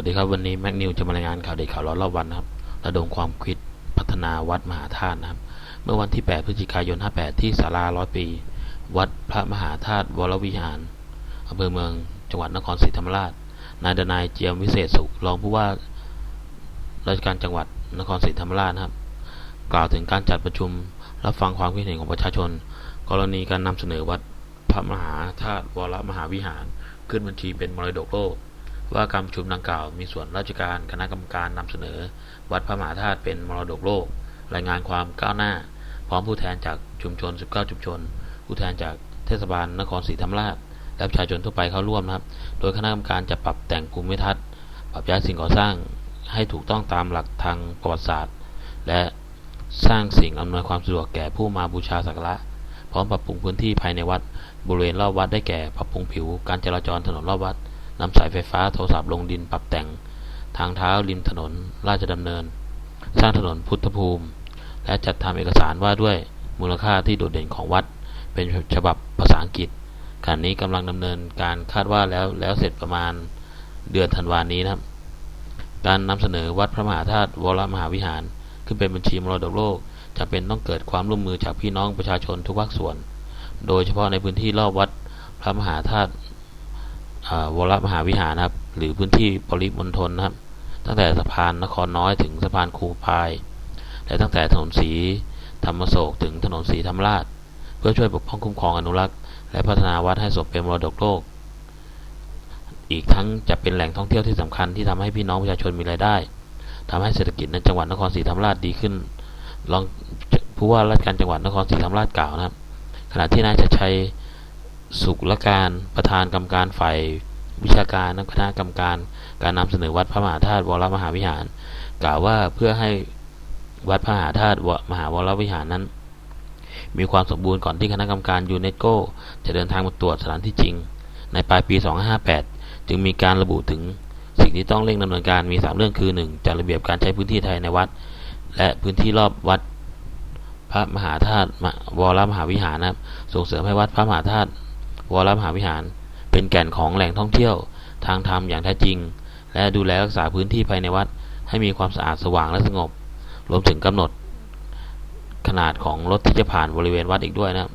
วัสดีครับวันนี้แม็กนิวจะมารายงานข่าวเด็ดข่าวร้อนรอบวันนะครับระดมความคิดพัฒนาวัดมหาธาตุนะครับ เมื่อวันที่ 8 พฤศจิกายน 58 ที่ศาลาร้อยปี วัดพระมหาธาตุวรวิหารอำเภอเมืองจังหวัดนครศรีธรรมราชนายดนายเจียมวิเศษสุขรองผู้ว่าราชการจังหวัดนครศรีธรรมราชนะครับ กล่าวถึงการจัดประชุมรับฟังความคิดเห็นของประชาชน กรณีการนำเสนอวัดพระมหาธาตุวรมหาวิหาร ขึ้นบัญชีเป็นมรดกโลก ว่าการประชุมดังกล่าวมีส่วนราชการคณะกรรมการนำเสนอ วัดพระมหาธาตุเป็นมรดกโลก รายงานความก้าวหน้า พร้อมผู้แทนจากชุมชน 19 ชุมชน ผู้แทนจากเทศบาลนครศรีธรรมราชและประชาชนทั่วไปเข้าร่วมนะครับ โดยคณะกรรมการจะปรับแต่งภูมิทัศน์ ปรับย้ายสิ่งก่อสร้างให้ถูกต้องตามหลักทางประวัติศาสตร์ และสร้างสิ่งอำนวยความสะดวกแก่ผู้มาบูชาสักการะพร้อมปรับปรุงพื้นที่ภายในวัด บริเวณรอบวัดได้แก่ ปรับปรุงผิวการจราจรถนนรอบวัด นำสายไฟฟ้าโทรศัพท์ลงดินปรับแต่ง ทางเท้าริมถนนราชดำเนิน สร้างถนนพุทธภูมิ และจัดทำเอกสารว่าด้วยมูลค่าที่โดดเด่นของวัด เป็นฉบับภาษาอังกฤษขณะนี้กำลังดำเนินการคาดว่าแล้วแล้วเสร็จประมาณเดือนธันวานี้นะครับ การนำเสนอวัดพระมหาธาตุวรมหาวิหาร ขึ้นเป็นบัญชีมรดกโลกจะเป็นต้องเกิดความร่วมมือจากพี่น้องประชาชนทุกภาคส่วน โดยเฉพาะในพื้นที่รอบวัดพระมหาธาตุ วรมหาวิหารนะครับ หรือพื้นที่ปริมณฑลนะครับ ตั้งแต่สะพานนครน้อยถึงสะพานคูพาย และตั้งแต่ถนนสีธรรมโศกถึงถนนสีธรรมราช เพื่อช่วยปกป้องคุ้มครองอนุรักษ์ และพัฒนาวัดให้สมเป็นมรดกโลก อีกทั้งจะเป็นแหล่งท่องเที่ยวที่สำคัญที่ทำให้พี่น้องประชาชนมีรายได้ทำให้เศรษฐกิจในจังหวัดนครศรีธรรมราชดีขึ้นรองผู้ว่าราชการจังหวัดนครศรีธรรมราชกล่าวนะครับ ขณะที่นายจะชัย สุขละการประธานกรรมการฝ่ายวิชาการคณะกรรมการการนำเสนอวัดพระมหาธาตุวรมหาวิหาร กล่าวว่าเพื่อให้วัดพระมหาธาตุมหาวรวิหารนั้น มีความสมบูรณ์ก่อนที่คณะกรรมการยูเนสโกจะเดินทางมาตรวจสถานที่จริง ในปลายปี 2558 จึงมีการระบุถึงสิ่งที่ต้องเร่งดำเนินการมี 3 เรื่องคือ 1. จัดระเบียบการใช้พื้นที่ไทยในวัด และพื้นที่รอบวัดพระมหาธาตุวรมหาวิหารนะครับส่งเสริมให้วัดพระมหาธาตุ วรมหาวิหาร เป็นแก่นของแหล่งท่องเที่ยว ทางธรรมอย่างแท้จริง และดูแลรักษาพื้นที่ภายในวัด ให้มีความสะอาดสว่างและสงบ รวมถึงกำหนดขนาดของรถที่จะผ่านบริเวณวัดอีกด้วยนะครับ